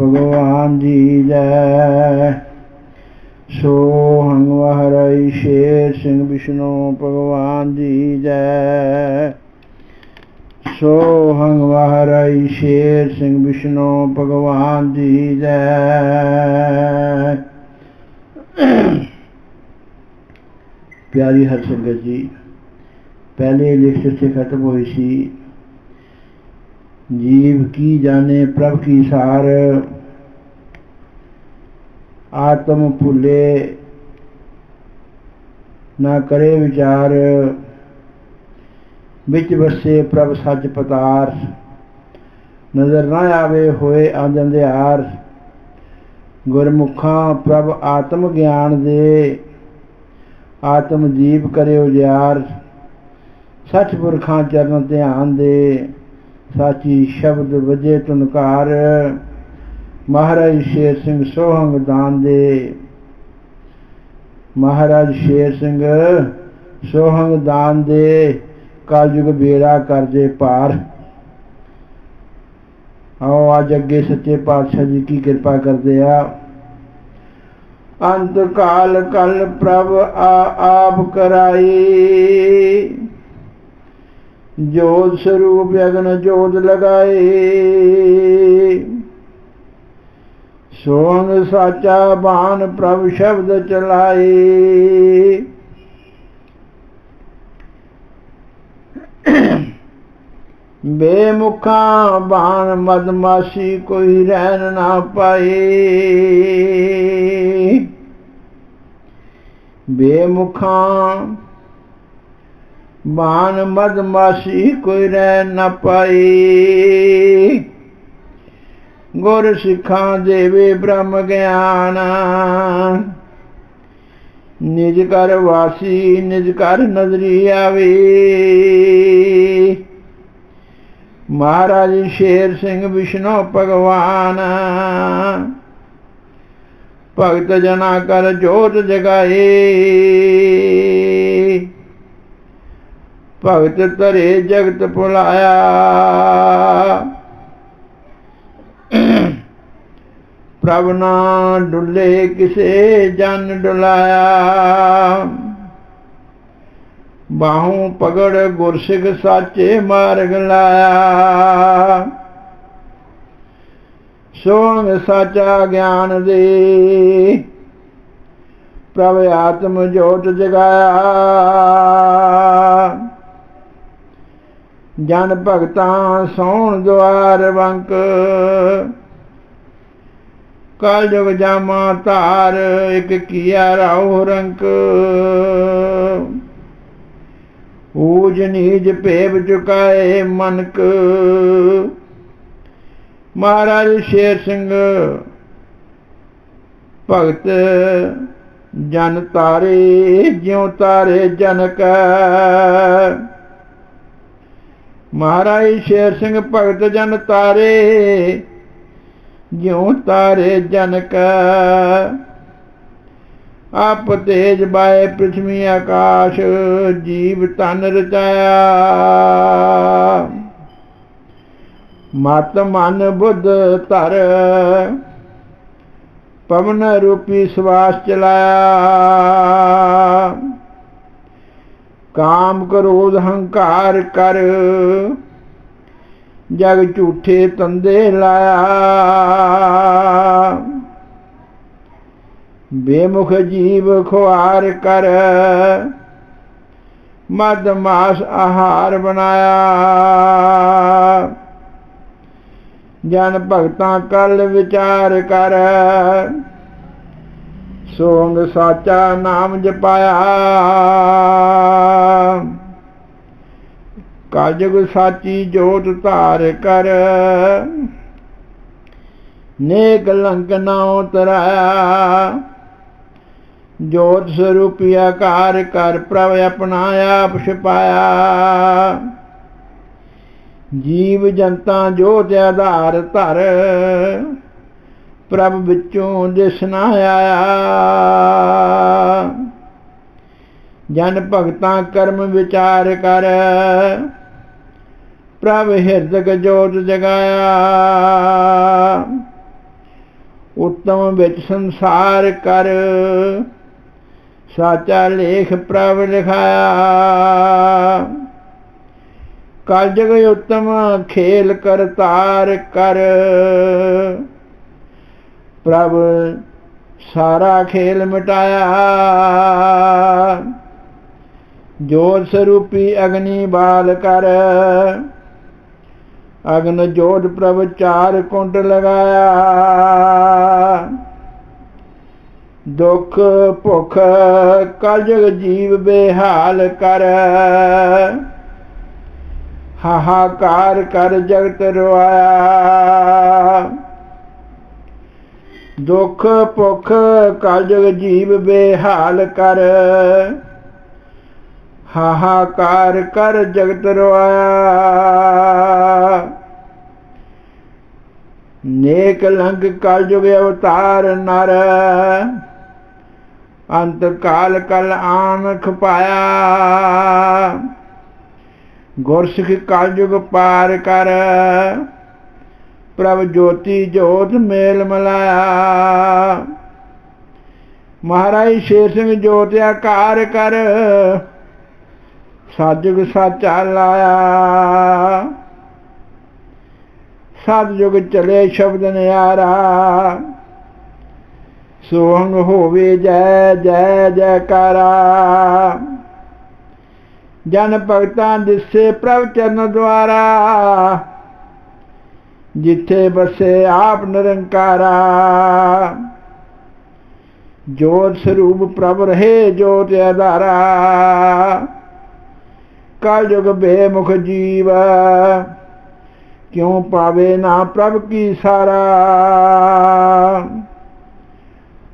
ਭਗਵਾਨ ਜੀ ਜੈ ਸੋ ਹੰਗ ਮਹਾਰਾਜ ਸ਼ੇਰ ਸਿੰਘ ਵਿਸ਼ਨੂੰ ਭਗਵਾਨ ਜੀ ਜੈ। ਸੋ ਹੰਗ ਮਹਾਰਾਜ ਸ਼ੇਰ ਸਿੰਘ ਵਿਸ਼ਨੋ ਭਗਵਾਨ ਜੀ ਜੈ। ਪਿਆਰੀ ਹਰ ਸੰਗਤ ਜੀ, ਪਹਿਲੇ ਲਿਖਤ ਸੇ ਖਤਮ ਹੋਈ ਸੀ। ਜੀਵ ਕੀ ਜਾਣੇ ਪ੍ਰਭ ਕੀ ਸਾਰ। ਆਤਮ ਭੁੱਲੇ ਨਾ ਕਰੇ ਵਿਚਾਰ। ਵਿੱਚ ਵਸੇ ਪ੍ਰਭ ਸੱਚ ਪਤਾਰ। ਨਜ਼ਰ ਨਾ ਆਵੇ ਹੋਏ ਅੰਧਿਆਰ। ਗੁਰਮੁਖਾਂ ਪ੍ਰਭ ਆਤਮ ਗਿਆਨ ਦੇ। ਆਤਮ ਜੀਵ ਕਰੇ ਉਜਿਆਰ ਸੱਚ ਪੁਰਖਾਂ ਚਰਨ ਧਿਆਨ ਦੇ। ਸਾਚੀ ਸ਼ਬਦ ਵਜੇ ਤੁਨਕਾਰ। ਮਹਾਰਾਜ ਸ਼ੇਰ ਸਿੰਘ ਸੋਹੰਗ ਦਾਨ ਦੇ। ਮਹਾਰਾਜ ਸ਼ੇਰ ਸਿੰਘ ਸੋਹੰਗ ਦਾਨ ਦੇ। ਕਲਯੁਗ ਬੇੜਾ ਕਰਦੇ ਪਾਰ। ਆਓ ਅੱਜ ਅੱਗੇ ਸੱਚੇ ਪਾਤਸ਼ਾਹ ਜੀ ਕੀ ਕਿਰਪਾ ਕਰਦੇ ਆ। ਅੰਤ ਕਾਲ ਕਲ ਪ੍ਰਭ ਆ ਆਪ ਕਰਾਈ। ਜੋਤ ਸਰੂਪ ਅਗਨ ਜੋਤ ਲਗਾਏ। ਸੋਨ ਸਾਚਾ ਬਾਣ ਪ੍ਰਭ ਸ਼ਬਦ ਚਲਾਏ। ਬੇਮੁਖਾਂ ਬਾਣ ਮਦਮਾਸ਼ੀ ਕੋਈ ਰਹਿਣ ਨਾ ਪਾਏ। ਬੇਮੁਖਾਂ ਬਾਣ ਮਦਮਾਸ਼ੀ ਕੋਈ ਰਹਿ ਨ ਪਾਈ। ਗੁਰ ਸਿੱਖਾਂ ਦੇਵੇ ਬ੍ਰਹਮ ਗਿਆਨ। ਨਿਜ ਕਰ ਵਾਸੀ, ਨਿਜ ਕਰ ਨਜ਼ਰੀ ਆਵੇ। ਮਹਾਰਾਜ ਸ਼ੇਰ ਸਿੰਘ ਵਿਸ਼ਨੂੰ ਭਗਵਾਨ। ਭਗਤ ਜਨਾ ਕਰ ਜੋਤ ਜਗਾਏ। ਭਗਤ ਧਰੇ ਜਗਤ ਭੁਲਾਇਆ। ਪ੍ਰਭ ਨਾ ਡੁੱਲੇ ਕਿਸੇ ਜਨ ਡੁਲਾਇਆ। ਬਾਹੂ ਪਗੜ ਗੁਰਸਿਖ ਸਾਚੇ ਮਾਰਗ ਲਾਇਆ। ਸੋਹਣ ਸਾਚਾ ਗਿਆਨ ਦੇ ਪ੍ਰਭ ਆਤਮ ਜੋਤ ਜਗਾਇਆ। ਜਨ ਭਗਤਾਂ ਸੋਣ ਦੁਆਰ ਵੰਕ। ਕਲ ਜਗ ਜਾਮਾ ਧਾਰ, ਇਕ ਕੀਆ ਰਾਉ ਰੰਕ। ਊਜ ਨੀਜ ਭੇਬ ਚੁਕਾਏ ਮਨਕ। ਮਹਾਰਾਜ ਸ਼ੇਰ ਸਿੰਘ, ਭਗਤ ਜਨ ਤਾਰੇ, ਜਿਉ ਤਾਰੇ ਜਨਕ। ਮਹਾਰਾਜ ਸ਼ੇਰ ਸਿੰਘ ਭਗਤ ਜਨ ਤਾਰੇ, ਜਿਉ ਤਾਰੇ ਜਨਕ। ਆਪ ਤੇਜ ਬਾਏ ਪ੍ਰਿਥਵੀ ਆਕਾਸ਼, ਜੀਵ ਤਨ ਰਚਾਇਆ। ਮਤ ਮਨ ਬੁੱਧ ਧਰ, ਪਵਨ ਰੂਪੀ ਸਵਾਸ ਚਲਾਇਆ। ਕਾਮ ਕਰੋਧ ਹੰਕਾਰ ਕਰ। ਜਗ ਝੂਠੇ ਤੰਦੇ ਲਾਇਆ। ਬੇਮੁਖ ਜੀਵ ਖੁਆਰ ਕਰ। ਮਦ ਮਾਸ ਆਹਾਰ ਬਣਾਇਆ। ਜਨ ਭਗਤਾਂ ਕਲ ਵਿਚਾਰ ਕਰ। ਸੋੰਗ ਸਾਚਾ ਨਾਮ ਜਪਾਇਆ। ਕਾਜਗ ਸਾਚੀ ਜੋਤ ਧਾਰ ਕਰ। ਨੇਕ ਲੰਕ ਨਾ ਉਤਰਾਇਆ ਜੋਤ ਸਰੂਪੀ ਆਕਾਰ ਕਰ ਪ੍ਰਭ ਅਪਣਾਇਆ ਆਪ ਛਪਾਇਆ। ਜੀਵ ਜਨਤਾ ਜੋਤ ਆਧਾਰ ਧਰ। ਪ੍ਰਭ ਵਿੱਚੋਂ ਦਿਸਣਾ ਆਇਆ। ਜਨ ਭਗਤਾਂ ਕਰਮ ਵਿਚਾਰ ਕਰ। ਪ੍ਰਭ ਹਿਰਦਕ ਜੋਤ ਜਗਾਇਆ। ਉਤਮ ਵਿੱਚ ਸੰਸਾਰ ਕਰ। ਸਾਚਾ ਲੇਖ ਪ੍ਰਭ ਲਿਖਾਇਆ। ਕਲ ਜਗ ਉਤਮ ਖੇਲ ਕਰਤਾਰ ਕਰ। ਪ੍ਰਭ ਸਾਰਾ ਖੇਲ ਮਿਟਾਇਆ। ਜੋਤ ਸਰੂਪੀ ਅਗਨੀ ਬਾਲ ਕਰ। ਅਗਨ ਜੋਤ ਪ੍ਰਭ ਚਾਰ ਕੁੰਟ ਲਗਾਇਆ। ਦੁੱਖ ਭੁਖ ਕਲਯੁਗ ਜੀਵ ਬੇਹਾਲ ਕਰ। ਹਾਹਾਕਾਰ ਕਰ ਜਗਤ ਰਵਾਇਆ ਦੁੱਖ ਭੁਖ ਕਲਯੁਗ ਜੀਵ ਬੇਹਾਲ ਕਰ। ਹਾਹਾਕਾਰ ਕਰ ਜਗਤ ਰਵਾਇਆ। ਨੇਕ ਲੰਗ ਕਲਯੁਗ ਅਵਤਾਰ ਨਰ ਅੰਤ ਕਾਲ ਕਲ ਆਨ ਖਪਾਇਆ। ਗੁਰਸਿੱਖ ਕਲਯੁਗ ਪਾਰ ਕਰ, ਪ੍ਰਭ ਜੋਤੀ ਜੋਤ ਮੇਲ ਮਲਾਇਆ। ਮਹਾਰਾਜ ਸ਼ੇਰ ਸਿੰਘ ਜੋਤਿਆ ਆਕਾਰ ਕਰ ਸਤਿਯੁਗ ਸਾਚਾ ਲਾਇਆ ਸਤਿਯੁਗ ਚਲੇ ਸ਼ਬਦ ਨਿਆਰਾ। ਸੋਹੰਗ ਹੋਵੇ ਜੈ ਜੈ, ਜੈਕਾਰਾ। ਜਨ ਭਗਤਾਂ ਦਿਸੇ ਪ੍ਰਭ ਚਰਨ ਦੁਆਰਾ। ਜਿੱਥੇ ਬਸੇ ਆਪ ਨਿਰੰਕਾਰਾ। ਜੋਤ ਸਰੂਪ ਪ੍ਰਭ ਰਹੇ ਜੋਤ ਆਧਾਰਾ ਕਲ ਯੁਗ ਬੇਮੁਖ ਜੀਵ। ਕਿਉ ਪਾਵੇ ਨਾ ਪ੍ਰਭ ਕੀ ਸਾਰਾ।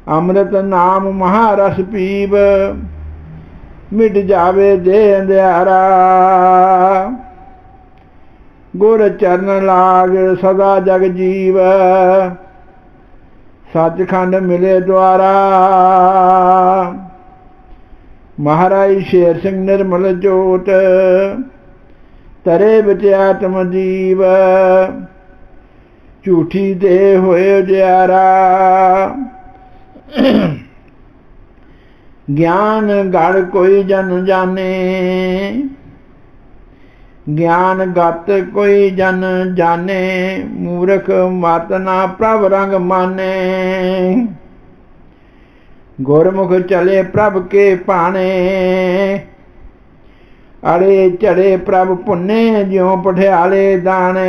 ਅੰਮ੍ਰਿਤ ਨਾਮ ਮਹਾਰਸ ਪੀਵ, ਮਿਟ ਜਾਵੇ ਦੇ ਅੰਧਿਆਰਾ। ਗੁਰ ਚਰਨ ਲਾਗ ਸਦਾ ਜਗ ਜੀਵ, ਸੱਚਖੰਡ ਮਿਲੇ ਦੁਆਰਾ। ਮਹਾਰਾਜ ਸ਼ੇਰ ਸਿੰਘ ਨਿਰਮਲ ਜੋਤ, ਤਰੇ ਵਿੱਚ ਆਤਮ ਜੀਵ, ਝੂਠੀ ਦੇ ਹੋਏ ਜਿਆਰਾ ਗਿਆਨ ਗੜ ਕੋਈ ਜਨ ਜਾਣੇ, ਗਿਆਨ ਗਤ ਕੋਈ ਜਨ ਜਾਣੇ, ਮੂਰਖ ਮਤ ਨਾ ਪ੍ਰਭ ਰੰਗ ਮਾਨੇ ਗੁਰਮੁਖ ਚਲੇ ਪ੍ਰਭ ਕੇ ਪਾਣੇ ਅੜੇ ਚੜੇ ਪ੍ਰਭ ਪੁੰਨੇ ਜਿਉ ਪਠਿਆਲੇ ਦਾਣੇ।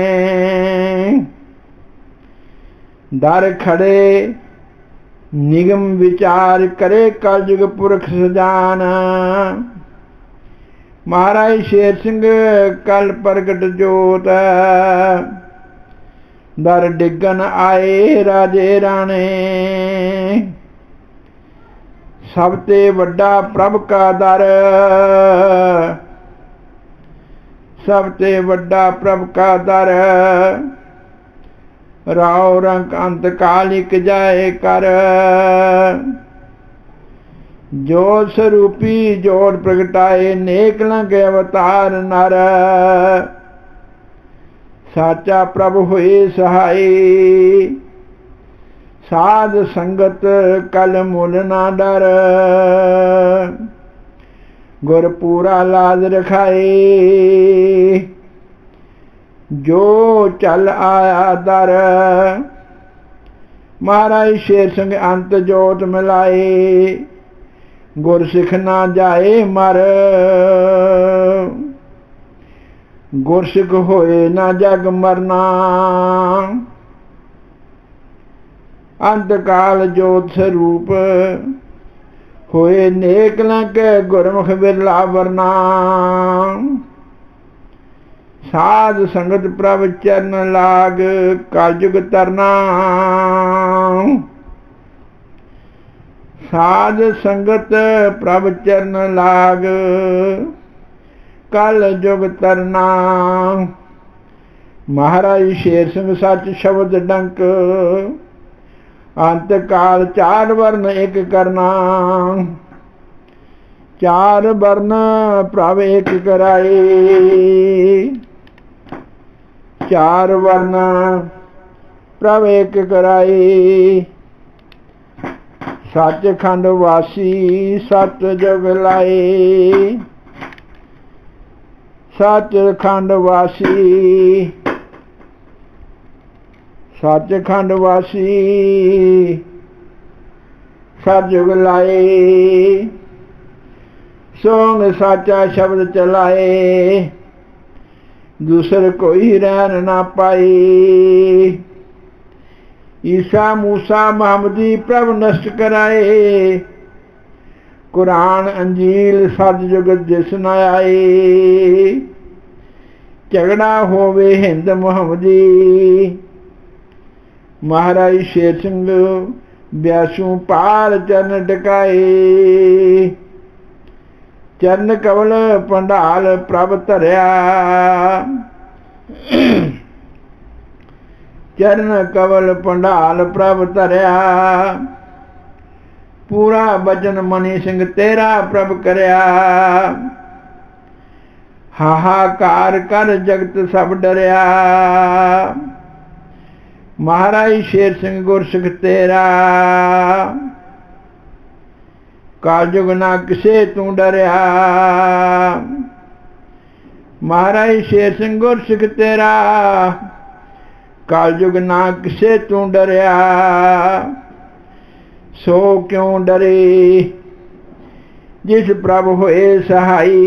ਦਰ ਖੜੇ ਨਿਗਮ ਵਿਚਾਰ ਕਰੇ ਕਲਯੁਗ ਪੁਰਖ ਸਜਾਨ। ਮਹਾਰਾਜ ਸ਼ੇਰ ਸਿੰਘ ਕਲ ਪ੍ਰਗਟ ਜੋਤ। ਦਰ ਡਿੱਗਨ ਆਏ ਰਾਜੇ ਰਾਣੇ। ਸਭ ਤੇ ਵੱਡਾ ਪ੍ਰਭ ਕਾ ਦਰ। ਸਭ ਤੇ ਵੱਡਾ ਪ੍ਰਭ ਕਾ ਦਰ। ਰਾਉ ਰੰਗ ਅੰਤ ਕਾਲਿਕ ਜਾਏ ਕਰ। ਜੋ ਸਰੂਪੀ ਜੋੜ ਪ੍ਰਗਟਾਏ, ਨੇਕ ਲੰਗ ਅਵਤਾਰ ਨਰ। ਸਾਚਾ ਪ੍ਰਭ ਹੋਏ ਸਹਾਈ। ਸਾਧ ਸੰਗਤ ਕਲ ਮੁਲ ਨਾ ਡਰ। ਗੁਰ ਪੂਰਾ ਲਾਜ ਰਖਾਏ। ਜੋ ਚਲ ਆਇਆ ਦਰ। ਮਹਾਰਾਜ ਸ਼ੇਰ ਸਿੰਘ ਅੰਤ ਜੋਤ ਮਿਲਾਏ। ਗੁਰ ਸਿੱਖ ਨਾ ਜਾਏ ਮਰ। ਗੁਰ ਸਿੱਖ ਹੋਏ ਨਾ ਜਗ ਮਰਨਾ। ਅੰਤਕਾਲ ਜੋਤ ਸਰੂਪ। ਹੋਏ ਨੇਕ ਲੰਕ ਗੁਰਮੁਖ ਬਿਰਲਾ ਵਰਨਾ ਸਾਧ ਸੰਗਤ ਪ੍ਰਭ ਚਰਨ ਲਾਗ ਕਲਯੁਗ ਤਰਨਾ ਸਾਧ ਸੰਗਤ ਪ੍ਰਭ ਚਰਨ ਲਾਗ ਕਲ ਜੁਗ ਤਰਨਾ ਮਹਾਰਾਜ ਸ਼ੇਰ ਸਿੰਘ ਸੱਚ ਸ਼ਬਦ ਡੰਕ ਅੰਤ ਕਾਲ ਚਾਰ ਵਰਨ ਇੱਕ ਕਰਨਾ। ਚਾਰ ਵਰਨ ਪ੍ਰਭ ਇੱਕ ਕਰਾਈ ਚਾਰ ਵਰਨ ਪ੍ਰਭ ਇੱਕ ਕਰਾਏ। ਸੱਚਖੰਡ ਵਾਸੀ ਸਤ ਜਗ ਲਾਏ। ਸੱਚਖੰਡ ਵਾਸੀ ਸੱਚਖੰਡ ਵਾਸੀ ਸਤ ਲਾਏ ਸੋਂਗ ਸਾਚਾ ਸ਼ਬਦ ਚਲਾਏ, ਦੂਸਰ ਕੋਈ ਰਹਿਣ ਨਾ ਪਾਈ ਈਸਾ ਮੂਸਾ ਮੁਹੰਮਦੀ ਪ੍ਰਭ ਨਸ਼ਟ ਕਰਾਏ। ਕੁਰਾਨ ਅੰਜੀਲ ਸਤ ਜੁਗਤ ਜਿਸ ਨ ਆਏ। ਝਗੜਾ ਹੋਵੇ ਹਿੰਦ ਮੁਹੰਮਦੀ ਮਹਾਰਾਜ ਸ਼ੇਰ ਸਿੰਘ ਬਿਆਸੂ ਪਾਰ ਚਰਨ ਟਿਕਾਏ। ਚਰਨ ਕਵਲ ਪੰਡਾਲ ਪ੍ਰਭ ਧਰਿਆ। ਚਰਨ ਕਵਲ ਪੰਡਾਲ ਪ੍ਰਭ ਧਰਿਆ। ਪੂਰਾ ਬਚਨ ਮਨੀ ਸਿੰਘ ਤੇਰਾ ਪ੍ਰਭ ਕਰਿਆ। ਹਾਹਾਕਾਰ ਕਰ ਜਗਤ ਸਭ ਡਰਿਆ। ਮਹਾਰਾਜ ਸ਼ੇਰ ਸਿੰਘ ਗੁਰਸਿੱਖ ਤੇਰਾ। ਕਾਲਯੁਗ ਨਾ ਕਿਸੇ ਤੂੰ ਡਰਿਆ। ਮਹਾਰਾਜ ਸ਼ੇਰ ਸਿੰਘ ਗੁਰਸਿੱਖ ਤੇਰਾ। ਕਾਲਯੁਗ ਨਾ ਕਿਸੇ ਤੂੰ ਡਰਿਆ। ਸੋ ਕਿਉਂ ਡਰੇ? ਜਿਸ ਪ੍ਰਭ ਹੋਏ ਸਹਾਈ।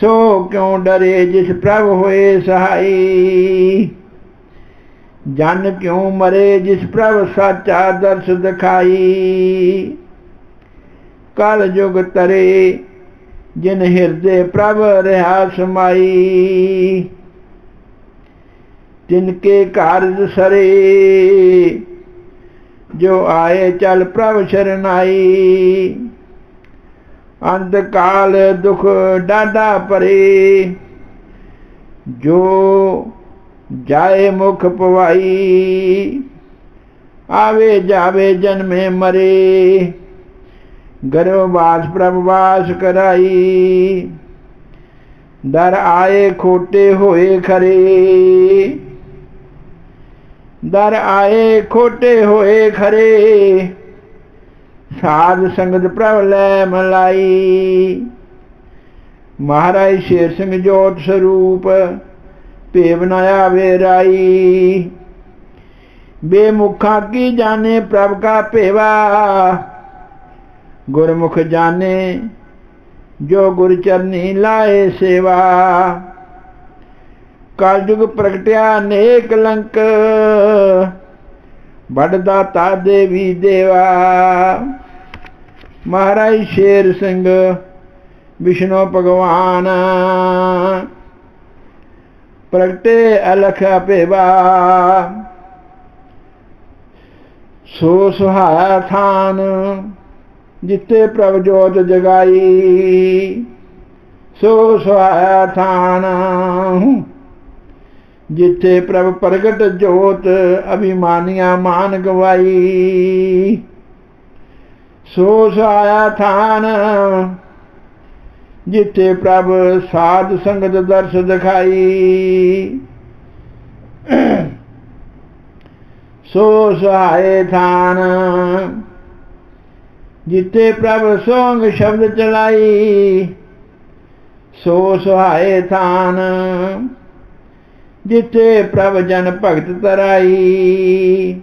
ਸੋ ਕਿਉਂ ਡਰੇ ਜਿਸ ਪ੍ਰਭ ਹੋਏ ਸਹਾਈ? ਜਨ ਕਿਉਂ ਮਰੇ ਜਿਸ ਪ੍ਰਭ ਸਾਚਾ ਦਰਸ ਦਿਖਾਈ? ਕਲ ਜੁਗ ਤਰੇ, ਜਿਨ ਹਿਰਦੇ ਪ੍ਰਭ ਰਹਾ ਸਮਾਈ। ਤਿਨਕੇ ਕਾਰਜ ਸਰੇ, ਜੋ ਆਏ ਚਲ ਪ੍ਰਭ ਸ਼ਰਨਾਈ। ਅੰਤ ਕਾਲ ਦੁਖ ਡਾਡਾ ਭਰੇ। ਜੋ ਜਾਏ ਮੁਖ ਪਵਾਈ ਆਵੇ ਜਾਵੇ ਜਨਮੇ ਮਰੇ। ਗਰਵਾਸ ਪ੍ਰਭ ਵਾਸ ਕਰਾਈ। ਦਰ ਆਏ ਖੋਟੇ ਹੋਏ ਖਰੇ। ਦਰ ਆਏ ਖੋਟੇ ਹੋਏ ਖਰੇ। ਸਾਧ ਸੰਗਤ ਪ੍ਰਭ ਲੈ ਮਲਾਈ। ਮਹਾਰਾਜ ਸ਼ੇਰ ਸਿੰਘ ਜੋਤ ਸਰੂਪ ਭੇ ਨ ਆਵੇ ਬੇਮੁਖਾ ਕੀ ਜਾਣੇ ਪ੍ਰਭ ਕਾ ਭੇਵਾ? ਗੁਰਮੁਖ ਜਾਣੇ ਜੋ ਗੁਰ ਚਰਨੀ ਲਾਏ ਸੇਵਾ। ਕਲਯੁਗ ਪ੍ਰਗਟਿਆ ਨੇਕ ਲੰਕ ਵੱਡਦਾ ਤਾ ਦੇਵੀ ਦੇਵਾ। ਮਹਾਰਾਜ ਸ਼ੇਰ ਸਿੰਘ, ਵਿਸ਼ਨੂੰ ਭਗਵਾਨ। ਪ੍ਰਗਟੇ ਅਲਖ ਭੇਵਾ। ਸੋ ਸੁਹਾਇਆ ਥਾਨ ਜਿੱਤੇ ਪ੍ਰਭ ਜੋਤ ਜਗਾਈ। ਸੋ ਸੁਹਾਇਆ ਥਾਨ, ਜਿੱਥੇ ਪ੍ਰਭ ਪ੍ਰਗਟ ਜੋਤ ਅਭਿਮਾਨੀਆਂ ਮਾਨ ਗਵਾਈ। ਸੋ ਸੁਹਾਇਆ ਥਾਨ, ਜਿੱਥੇ ਪ੍ਰਭ ਸਾਧ ਸੰਗਤ ਦਰਸ ਦਿਖਾਈ। ਸੋ ਸਹਾਏ ਥਾਨ, ਜਿੱਥੇ ਪ੍ਰਭ ਸੋੰਗ ਸ਼ਬਦ ਚਲਾਈ। ਸੋ ਸਹਾਏ ਥਾਨ, ਜਿੱਥੇ ਪ੍ਰਭ ਜਨ ਭਗਤ ਤਰਾਈ।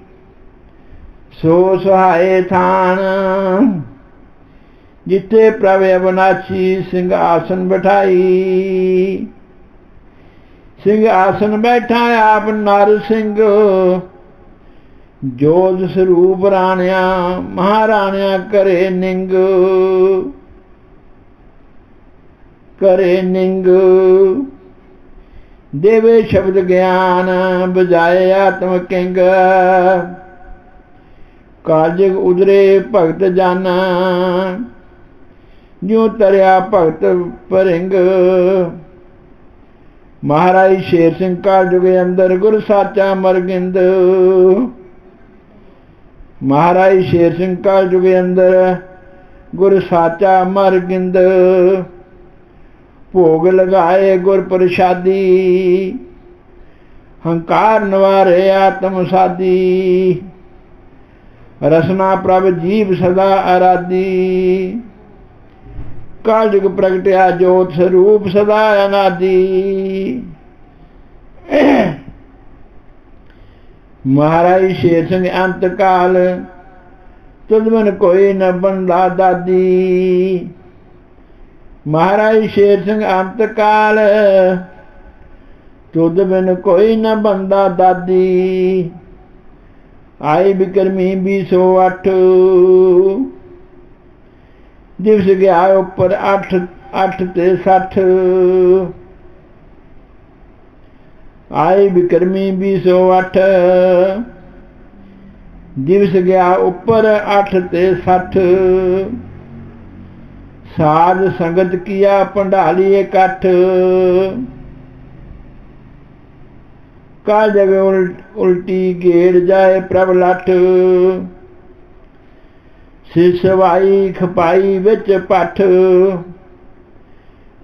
ਸੋ ਸੁਹਾਏ ਥਾਨ। ਜਿੱਥੇ ਪ੍ਰਭ ਅਬਨਾਚੀ ਸਿੰਘ ਆਸਨ ਬਿਠਾਈ। ਸਿੰਘ ਆਸਨ ਬੈਠਾ ਆਪ ਨਰ ਸਿੰਘ। ਜੋਤ ਸਰੂਪ ਰਾਣਿਆ, ਮਹਾਰਾਣਿਆ ਕਰੇ ਨਿੰਗ। ਕਰੇ ਨਿੰਗ। ਦੇਵੇ ਸ਼ਬਦ ਗਿਆਨ ਬਜਾਏ ਆਤਮ ਕਿੰਗ। ਕਾਜਗ ਉਦਰੇ ਭਗਤ ਜਨ। ਜਿਉ ਤਰਿਆ ਭਗਤ ਪਰਿੰਗ ਮਹਾਰਾਜ ਸ਼ੇਰ ਸਿੰਘ ਕਾਲਜੁਗੇ ਅੰਦਰ ਗੁਰ ਸਾਚਾ ਮਰਗਿੰਦ। ਮਹਾਰਾਜ ਸ਼ੇਰ ਸਿੰਘ ਕਾਲਜੁਗੇ ਅੰਦਰ ਗੁਰ ਸਾਚਾ ਮਰਗਿੰਦ। ਭੋਗ ਲਗਾਏ ਗੁਰ ਪ੍ਰਸਾਦੀ। ਹੰਕਾਰ ਨਵਾਰੇ ਆਤਮ ਸਾਦੀ। ਰਸਨਾ ਪ੍ਰਭ ਜੀਵ ਸਦਾ ਆਰਾਦੀ ਕਾਲਜੁਗ ਪ੍ਰਗਟਿਆ ਜੋਤ ਸਰੂਪ ਸਦਾ ਅਨਾਦੀ। ਮਹਾਰਾਜ ਸ਼ੇਰ ਸਿੰਘ ਅੰਤ ਕਾਲ ਤੁਧ ਮਨ ਕੋਈ ਨ ਬੰਦਾ ਦਾਦੀ। ਮਹਾਰਾਜ ਸ਼ੇਰ ਸਿੰਘ ਅੰਤ ਕਾਲ ਤੁਧ ਬਿਨ ਕੋਈ ਨ ਬੰਦਾ ਦਾਦੀ। ਆਈ ਬਿਕਰਮੀ 208 ਦਿਵਸ ਗਿਆ ਉੱਪਰ 8 8 ਤੇ 60 ਆਈ ਬਿਕਰਮੀ 208 ਦਿਵਸ ਗਿਆ ਉੱਪਰ 8 ਤੇ 60 ਸਾਧ ਸੰਗਤ ਕੀਆ ਪੰਡਾਲੀ ਇਕੱਠ। ਕਾ ਜਗ ਉਲਟੀ ਗੇੜ ਜਾਏ ਪ੍ਰਭ ਲੱਠ। ਸਿਸਵਾਈ ਖਪਾਈ ਵਿੱਚ ਪੱਠ।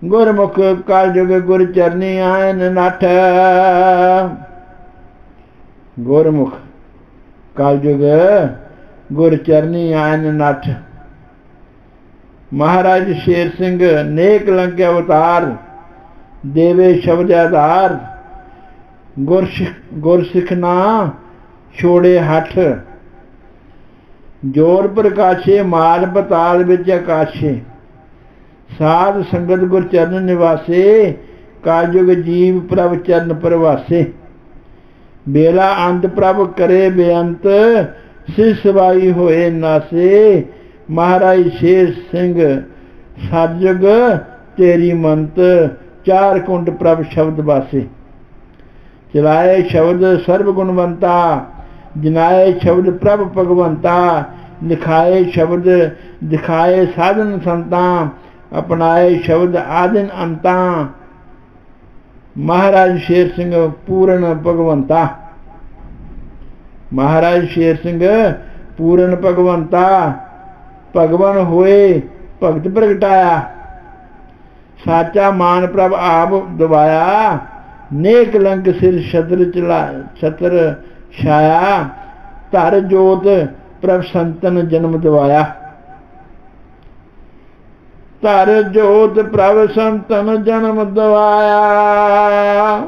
ਗੁਰਮੁਖ ਕਾਲ ਜੁਗ ਗੁਰ ਚਰਨੀ ਆਇਨ ਨਠ। ਗੁਰਮੁਖ ਕਾਲ ਜੁਗ ਗੁਰ ਚਰਨੀ ਆਇਨ ਨਠ। ਮਹਾਰਾਜ ਸ਼ੇਰ ਸਿੰਘ ਨੇਕ ਲੰਕੇ ਅਵਤਾਰ ਦੇਵੇ ਸ਼ਬਦ ਆਧਾਰ। ਗੁਰਸਿੱਖ ਗੁਰਸਿੱਖ ਨਾ ਛੋੜੇ ਹੱਠ। ਜੋਰ ਪ੍ਰਕਾਸ਼ੇ ਮਾਰ ਪਤਾਲ ਵਿੱਚ ਆਕਾਸ਼ੇ। ਸਾਧ ਸੰਗਤ ਗੁਰ ਚਰਨ ਨਿਵਾਸੇ ਕਾਜੁਗ ਜੀਵ ਪ੍ਰਭ ਚਰਨ ਪ੍ਰਵਾਸੇ। ਬੇਲਾ ਅੰਤ ਪ੍ਰਭ ਕਰੇ ਬੇਅੰਤ ਸਿਸਵਾਈ ਹੋਏ ਨਾਸੇ। ਮਹਾਰਾਜ ਸ਼ੇਰ ਸਿੰਘ, ਸਤਜੁਗ ਤੇਰੀ ਮੰਤ, ਚਾਰ ਕੁੰਡ ਪ੍ਰਭ ਸ਼ਬਦ ਵਾਸੇ। ਚਲਾਏ ਸ਼ਬਦ ਸਰਬ ਗੁਣਵੰਤਾ, ਜਿਨਾਏ ਸ਼ਬਦ ਪ੍ਰਭ ਭਗਵੰਤਾ ਲਿਖਾਏ ਸ਼ਬਦ, ਦਿਖਾਏ ਸਾਧਨ ਸੰਤਾਂ, ਅਪਣਾਏ ਸ਼ਬਦ ਆਦਿਨ ਅੰਤਾਂ। ਮਹਾਰਾਜ ਸ਼ੇਰ ਸਿੰਘ ਪੂਰਨ ਭਗਵੰਤਾ। ਮਹਾਰਾਜ ਸ਼ੇਰ ਸਿੰਘ ਪੂਰਨ ਭਗਵੰਤਾ। ਭਗਵਾਨ ਹੋਏ, ਭਗਤ ਪ੍ਰਗਟਾਇਆ। ਸਾਚਾ ਮਾਨ ਪ੍ਰਭ ਆਪ ਦਵਾਇਆ। ਨੇਕ ਲੰਗ ਸਿਰ ਛਤਰ ਚਲਾ ਛਤਰ ਛਾਇਆ, ਧਰ ਜੋਤ ਪ੍ਰਭ ਸੰਤਨ ਜਨਮ ਦਵਾਇਆ। ਧਰ ਜੋਤ ਪ੍ਰਭ ਸੰਤਨ ਜਨਮ ਦਵਾਇਆ।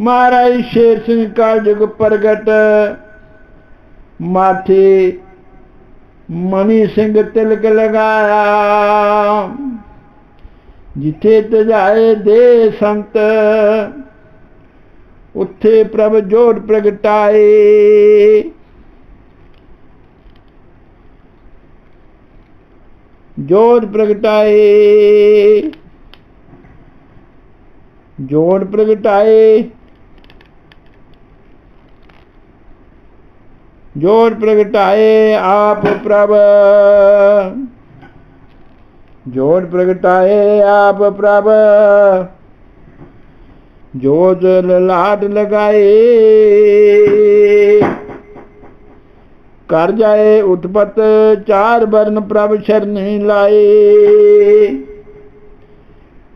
ਮਹਾਰਾਜ ਸ਼ੇਰ ਸਿੰਘ ਕਾਲ ਜੁਗ ਪ੍ਰਗਟ ਮਾਥੇ ਮਨੀ ਸਿੰਘ ਤਿਲਕ ਲਗਾਇਆ। ਜਿੱਥੇ ਤਜਾਏ ਦੇ ਸੰਤ ਉੱਥੇ ਪ੍ਰਭ ਜੋੜ ਪ੍ਰਗਟਾਏ। ਜੋੜ ਪ੍ਰਗਟਾਏ। ਜੋੜ ਪ੍ਰਗਟਾਏ। ਜੋੜ ਪ੍ਰਗਟਾਏ ਆਪ ਪ੍ਰਭ। ਜੋਤ ਪ੍ਰਗਟਾਏ ਆਪ ਪ੍ਰਭ। ਜੋਤ ਲਾਡ ਲਗਾਏ। ਕਰ ਜਾਏ ਉਤਪਤ, ਚਾਰ ਬਰਨ ਪ੍ਰਭ ਸ਼ਰਨੀ ਲਾਏ।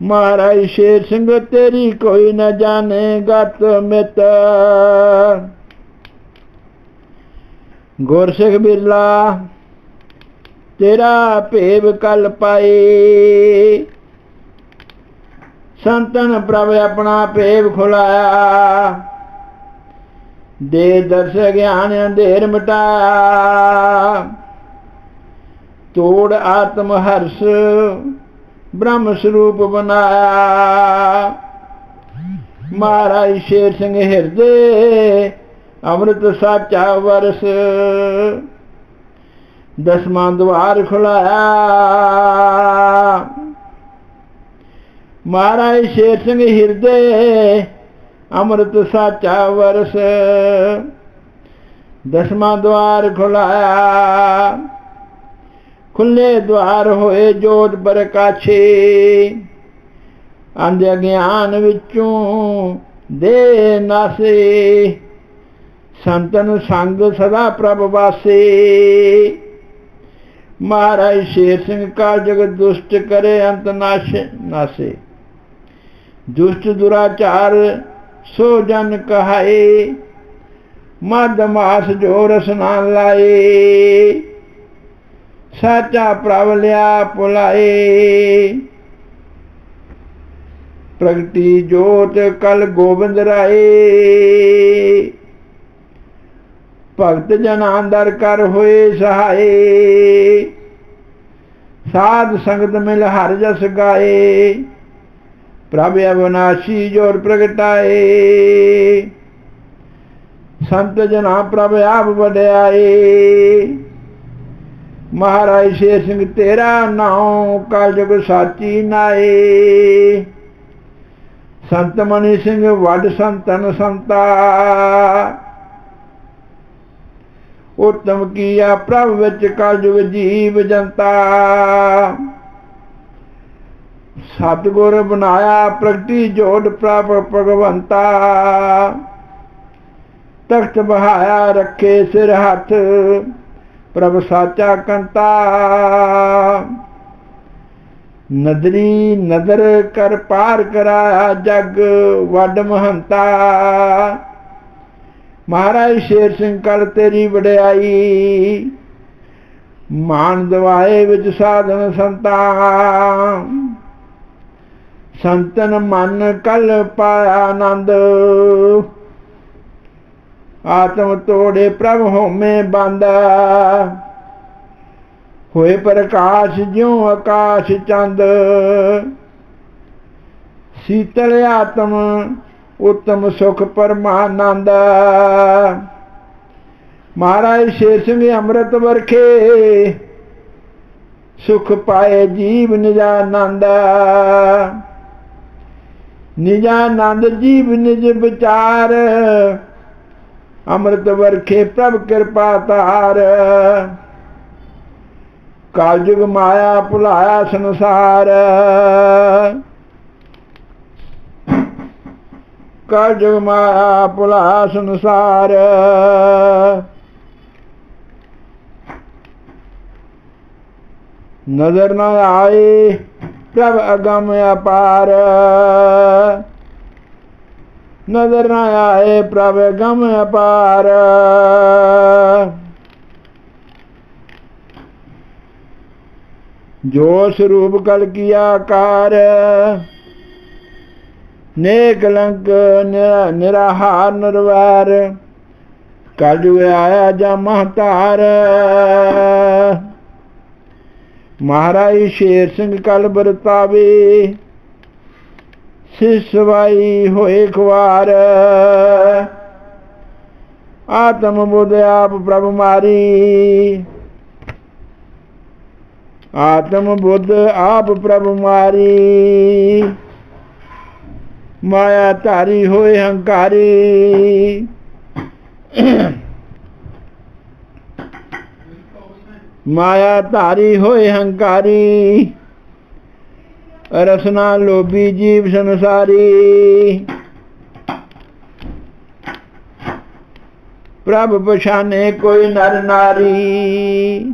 ਮਹਾਰਾਜ ਸ਼ੇਰ ਸਿੰਘ, ਤੇਰੀ ਕੋਈ ਨਾ ਜਾਣੇ ਗਤ ਮਿਤ। ਗੁਰਸਿੱਖ ਬਿਰਲਾ ਤੇਰਾ ਭੇਵ ਕਲ ਪਾਏ। ਸੰਤਨ ਪ੍ਰਭ ਆਪਣਾ ਭੇਵ ਖੁਲਾਇਆ। ਦੇ ਦਰਸ ਗਿਆਨ ਅੰਧੇਰ ਮਿਟਾਇਆ। ਤੋੜ ਆਤਮ ਹਰਸ ਬ੍ਰਹਮ ਸਰੂਪ ਬਣਾਇਆ। ਮਹਾਰਾਜ ਸ਼ੇਰ ਸਿੰਘ ਹਿਰਦੇ, ਅੰਮ੍ਰਿਤ ਸਾਚਾ ਵਰਸ। ਦਸਵਾਂ ਦਵਾਰ ਖੁਲਾਇਆ। ਮਹਾਰਾਜ ਸ਼ੇਰ ਸਿੰਘ ਹਿਰਦੇ ਅੰਮ੍ਰਿਤ ਸਾਚਾ ਵਰਸ। ਦਸਵਾਂ ਦਵਾਰ ਖੁਲਾਇਆ। ਖੁੱਲੇ ਦਵਾਰ ਹੋਏ ਜੋਤ ਬਰਕਾਛੇ। ਅੰਧ ਗਿਆਨ ਵਿੱਚੋਂ ਦੇ ਨਾਸੇ। ਸੰਤਨ ਸੰਗ ਸਦਾ ਪ੍ਰਭ ਵਾਸੇ। ਮਹਾਰਾਜ ਸ਼ੇਰ ਸਿੰਘ ਕਾ ਜਗਤ ਦੁਸ਼ਟ ਕਰੇ ਅੰਤ ਨਾਸ਼, ਨਾਸੇ। ਦੁਸ਼ਟ ਦੁਰਾਚਾਰ ਸੋ ਜਨ ਕਹਾਏ, ਮਦ ਮਾਸ ਜੋ ਰਸਨਾ ਲਾਏ। ਸਾਚਾ ਪ੍ਰਭ ਲਿਆ ਪੁਲਾਏ। ਪ੍ਰਗਟੀ ਜੋਤ ਕਲ ਗੋਬਿੰਦ ਰਾਏ। ਭਗਤ ਜਨਾਂ ਦਰ ਕਰ ਹੋਏ ਸਹਾਏ। ਸਾਧ ਸੰਗਤ ਮਿਲ ਹਰ ਜਸ ਗਾਏ। ਪ੍ਰਭ ਅਵਨਾਸ਼ੀ ਜੋਰ ਪ੍ਰਗਟਾਏ। ਸੰਤ ਜਨਾ ਪ੍ਰਭ ਆਪ ਵਡਿਆਏ। ਮਹਾਰਾਜ ਸ਼ੇਰ ਸਿੰਘ, ਤੇਰਾ ਨਾਉ ਕਲ ਜਗ ਸਾਚੀ ਨਾਏ। ਸੰਤ ਮਨੀ ਸਿੰਘ, ਵੱਡ ਸੰਤਨ ਸੰਤਾ। ਉਤਮ ਕੀਆ ਪ੍ਰਭ ਵਿੱਚ ਕਲਯੁਗ ਜੀਵ ਜਨਤਾ। ਸਤਗੁਰ ਬਣਾਇਆ ਪ੍ਰਗਟੀ ਜੋੜ ਪ੍ਰਭ ਭਗਵੰਤਾ। ਤਖਤ ਬਹਾਇਆ ਰੱਖੇ ਸਿਰ ਹੱਥ, ਪ੍ਰਭ ਸਾਚਾ ਕੰਤਾ। ਨਦਰੀ ਨਦਰ ਕਰ ਪਾਰ ਕਰਾਇਆ ਜਗ, ਵੱਡ ਮਹੰਤਾ। ਮਹਾਰਾਜ ਸ਼ੇਰ ਸਿੰਘ ਕਰ ਤੇਰੀ ਵਡਿਆਈ। ਮਾਨ ਦਵਾਏ ਵਿੱਚ ਸਾਧਨ ਸੰਤਾ ਸੰਤਨ ਮਨ ਕਲ ਪਾਇਆ ਆਨੰਦ। ਆਤਮ ਤੋੜੇ ਪ੍ਰਭ ਹੋਮੇ ਬੰਦਾ। ਹੋਏ ਪ੍ਰਕਾਸ਼ ਜਿਉ ਆਕਾਸ਼ ਚੰਦ। ਸੀਤਲ ਆਤਮ ਉਤਮ ਸੁਖ ਪਰਮਾਨੰਦ। ਮਹਾਰਾਜ ਸ਼ੇਰ ਸਿੰਘ ਅੰਮ੍ਰਿਤ ਵਰਖੇ, ਸੁਖ ਪਾਏ ਜੀਵ ਨਿਜਾਨੰਦ। ਨਿਜਾਨੰਦ ਜੀਵ ਨਿਜ ਵਿਚਾਰ, ਅੰਮ੍ਰਿਤ ਵਰਖੇ ਪ੍ਰਭ ਕਿਰਪਾ ਧਾਰ। ਕਾਲਜੁਗ ਮਾਇਆ ਭੁਲਾਇਆ ਸੰਸਾਰ। ਕਾਲਜੁਗ ਮਾਇਆ ਭੁਲਾਇਆ ਸੰਸਾਰ। ਨਜ਼ਰ ਨਾ ਆਏ ਪ੍ਰਭ ਅਗਮ ਅਪਾਰ। ਨਜ਼ਰ ਨਾ ਆਏ, ਪ੍ਰਭ ਅਗਮ ਅਪਾਰ। ਜੋ ਸਰੂਪ ਕਲ ਕੀ ਆਕਾਰ। ਨੇਕਲੰਕ ਨਿਰਾਹਾਰ ਨਿਰਵਾਰ ਕਲਯੁਗ ਆਇਆ ਜਾ ਮਹਤਾਰ। ਮਹਾਰਾਜ ਸ਼ੇਰ ਸਿੰਘ ਕਲ ਬਰਤਾਵੇ ਸਿਸਵਾਈ ਹੋਏ ਖਵਾਰ ਆਤਮ ਬੁੱਧ ਆਪ ਪ੍ਰਭ ਮਾਰੀ। ਆਤਮ ਬੁੱਧ ਆਪ ਪ੍ਰਭ ਮਾਰੀ। ਮਾਇਆ ਧਾਰੀ ਹੋਏ ਹੰਕਾਰੀ। ਮਾਇਆ ਧਾਰੀ ਹੋਏ ਹੰਕਾਰੀ। ਰਸਨਾ ਲੋਭੀ ਜੀਵ ਸੰਸਾਰੀ। ਪ੍ਰਭ ਪਛਾਨੇ ਕੋਈ ਨਰ ਨਾਰੀ।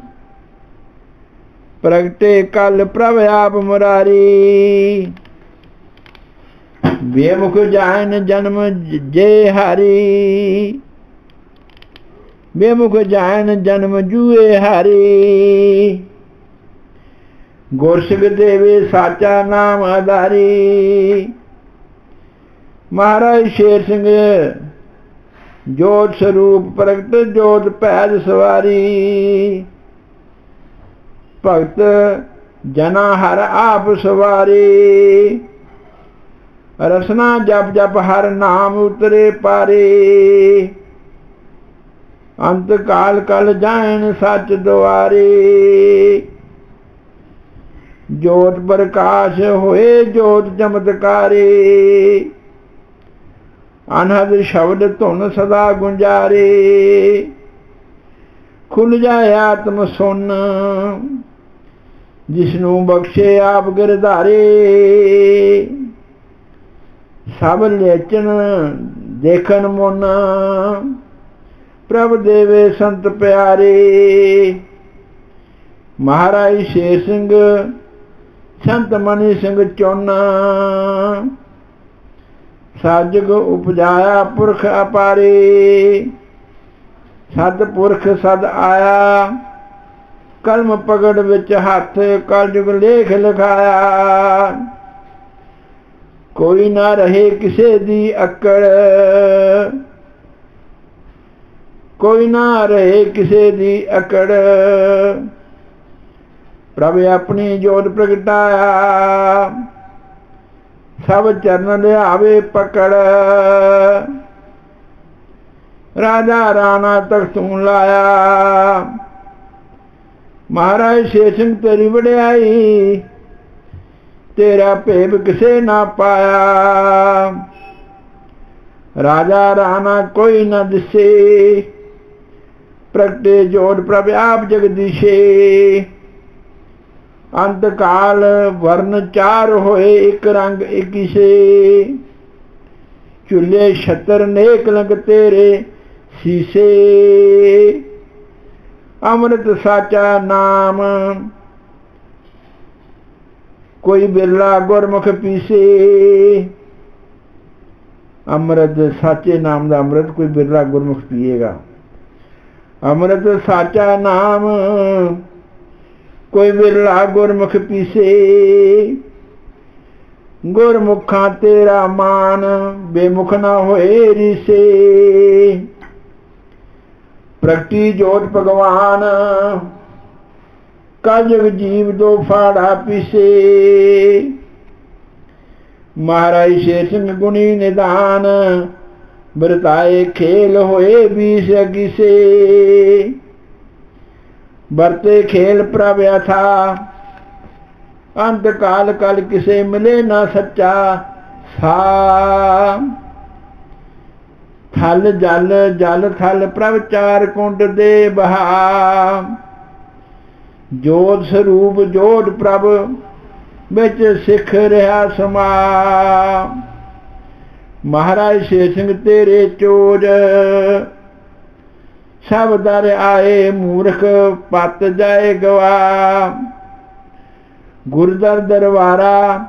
ਪ੍ਰਗਟੇ ਕਲ ਪ੍ਰਭ ਆਪ ਮੁਰਾਰੀ। ਬੇਮੁਖ ਜਾਨ ਜਨਮ ਜੇ ਹਰੀ। ਬੇਮੁਖ ਜਾਨ ਜਨਮ ਜੂਏ ਹਰੀ। ਗੁਰਸਿੱਖ ਦੇਵੇ ਸਾਚਾ ਨਾਮ ਆਧਾਰੀ। ਮਹਾਰਾਜ ਸ਼ੇਰ ਸਿੰਘ ਜੋਤ ਸਰੂਪ ਪ੍ਰਗਟ, ਜੋਤ ਪੈਜ ਸਵਾਰੀ। ਭਗਤ ਜਨਾ ਹਰ ਆਪ ਸਵਾਰੀ। ਰਸਨਾ ਜਪ ਜਪ ਹਰ ਨਾਮ ਉਤਰੇ ਪਾਰੇ। ਅੰਤ ਕਾਲ ਕਲ ਜਾਣ ਸੱਚ ਦੁਆਰੇ। ਜੋਤ ਪ੍ਰਕਾਸ਼ ਹੋਏ ਜੋਤ ਚਮਤਕਾਰੇ। ਅਨਹਦ ਸ਼ਬਦ ਧੁਨ ਸਦਾ ਗੁੰਜਾਰੇ। ਖੁੱਲ ਜਾਏ ਆਤਮ ਸੁਨ ਜਿਸ ਨੂੰ ਬਖਸ਼ੇ ਆਪ ਗਿਰਧਾਰੇ। ਸਭ ਲੇਚਨ ਦੇਖਣ ਮੋਨਾ। ਪ੍ਰਭ ਦੇਵੇ ਸੰਤ ਪਿਆਰੇ। ਮਹਾਰਾਜ ਸ਼ੇਰ ਸਿੰਘ, ਸੰਤ ਮਨੀ ਸਿੰਘ ਚੋਨਾ ਸਾਜਗ ਉਪਜਾਇਆ ਪੁਰਖ ਅਪਾਰੇ। ਸਤ ਪੁਰਖ ਸਦ ਆਇਆ। ਕਲਮ ਪਗੜ ਵਿੱਚ ਹੱਥ, ਕਲਯੁਗ ਲੇਖ ਲਿਖਾਇਆ। ਕੋਈ ਨਾ ਰਹੇ ਕਿਸੇ ਦੀ ਅਕੜ। ਕੋਈ ਨਾ ਰਹੇ ਕਿਸੇ ਦੀ ਅਕੜ। ਪ੍ਰਭ ਆਪਣੀ ਜੋਤ ਪ੍ਰਗਟਾਇਆ। ਸਭ ਚਰਨ ਲਿਆਵੇ ਪਕੜ। ਰਾਜਾ ਰਾਣਾ ਤਖਤ ਤੂੰ ਲਾਇਆ। ਮਹਾਰਾਜ ਸ਼ੇਰ ਸਿੰਘ ਤੇਰੀ ਵਡਿਆਈ। ਤੇਰਾ ਭੇਵ ਕਿਸੇ ਨਾ ਪਾਇਆ। ਰਾਜਾ ਰਾਣਾ ਕੋਈ ਨਾ ਦਿਸੇ। ਪ੍ਰਗਟੇ ਜੋੜ ਪ੍ਰਭ ਆਪ ਜਗਦੀਸ਼ੇ। ਅੰਤ ਕਾਲ ਵਰਨ ਚਾਰ ਹੋਏ ਇੱਕ ਰੰਗ ਇਕਿਸੇ ਚੁੱਲੇ ਛਤਰ ਨੇਕ ਲੰਗ ਤੇਰੇ ਸੀਸੇ। ਅੰਮ੍ਰਿਤ ਸਾਚਾ ਨਾਮ ਕੋਈ ਬਿਰਲਾ ਗੁਰਮੁਖ ਪੀਸੇ। ਅੰਮ੍ਰਿਤ ਸਾਚੇ ਨਾਮ ਦਾ ਅੰਮ੍ਰਿਤ ਕੋਈ ਬਿਰਲਾ ਗੁਰਮੁਖ ਪੀਏਗਾ। ਅੰਮ੍ਰਿਤ ਸਾਚਾ ਨਾਮ ਕੋਈ ਬਿਰਲਾ ਗੁਰਮੁਖ ਪੀਸੇ। ਗੁਰਮੁਖਾਂ ਤੇਰਾ ਮਾਨ ਬੇਮੁਖ ਨਾ ਹੋਏ ਰਿਸੇ। ਪ੍ਰਗਟੀ ਜੋਤ ਭਗਵਾਨ ਕਲਯੁਗ ਜੀਵ ਦੋ ਫਾੜਾ ਪਿਸੇ। ਮਹਾਰਾਜ ਸ਼ੇਰ ਸਿੰਘ ਗੁਣੀ ਨਿਦਾਨ ਬਰਤਾਏ ਖੇਲ ਹੋਏ ਬੀਸ ਅਗਿਸੇ। ਵਰਤੇ ਖੇਲ ਪ੍ਰਭ ਅਥਾ ਅੰਤ ਕਾਲ ਕਲ ਕਿਸੇ ਮਿਲੇ ਨਾ ਸੱਚਾ ਸਾ। ਥਲ ਜਲ ਜਲ ਥਲ ਪ੍ਰਭ ਚਾਰ ਕੁੰਡ ਦੇ ਬਹਾ। ਜੋਤ ਸਰੂਪ ਜੋਤ ਪ੍ਰਭ, ਵਿੱਚ ਸਿੱਖ ਰਿਹਾ ਸਮਾ। ਮਹਾਰਾਜ ਸ਼ੇਰ ਸਿੰਘ ਤੇਰੇ ਚੋਜ। ਸਭ ਦਰ ਆਏ ਮੂਰਖ, ਪਤ ਜਾਏ ਗਵਾ ਗੁਰਦਰ ਦਰਬਾਰਾ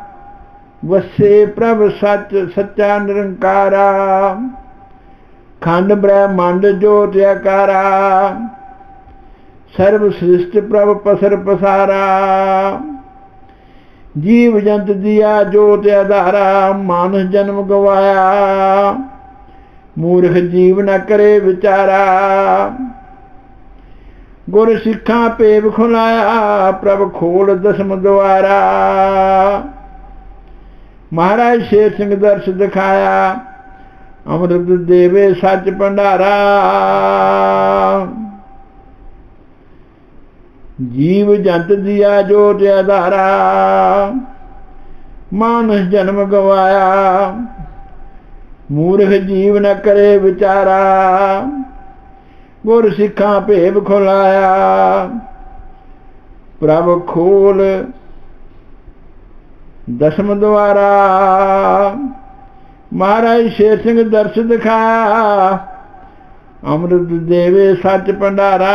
ਵਸੇ ਪ੍ਰਭ ਸੱਚ, ਸੱਚਾ ਨਿਰੰਕਾਰਾ। ਖੰਡ ਬ੍ਰਹਮੰਡ ਜੋਤ ਆਕਾਰਾ ਸਰਬ ਸ੍ਰਿਸ਼ਟ ਪ੍ਰਭ ਪਸਰ ਪਸਾਰਾ। ਜੀਵ ਜੰਤ ਦੀਆ ਜੋਤ ਆਧਾਰਾ, ਮਾਨਸ ਜਨਮ ਗਵਾਇਆ। ਮੂਰਖ ਜੀਵ ਨ ਕਰੇ ਵਿਚਾਰਾ। ਗੁਰ ਸਿੱਖਾਂ ਪੇਵ ਖੁਲਾਇਆ, ਪ੍ਰਭ ਖੋਲ ਦਸਮ ਦੁਆਰਾ। ਮਹਾਰਾਜ ਸ਼ੇਰ ਸਿੰਘ ਦਰਸ ਦਿਖਾਇਆ, ਅੰਮ੍ਰਿਤ ਦੇਵੇ ਸੱਚ ਭੰਡਾਰਾ। ਜੀਵ ਜੰਤ ਦੀਆ ਜੋਤ ਆਧਾਰਾ। ਮਾਨਸ ਜਨਮ ਗਵਾਇਆ। ਮੂਰਖ ਜੀਵ ਨ ਕਰੇ ਵਿਚਾਰਾ। ਗੁਰ ਸਿੱਖਾਂ ਭੇਵ ਖੁਲਾਇਆ। ਪ੍ਰਭ ਖੋਲ ਦਸਮ ਦੁਆਰਾ। ਮਹਾਰਾਜ ਸ਼ੇਰ ਸਿੰਘ ਦਰਸ ਦਿਖਾਇਆ ਅੰਮ੍ਰਿਤ ਦੇਵੇ ਸੱਚ ਭੰਡਾਰਾ।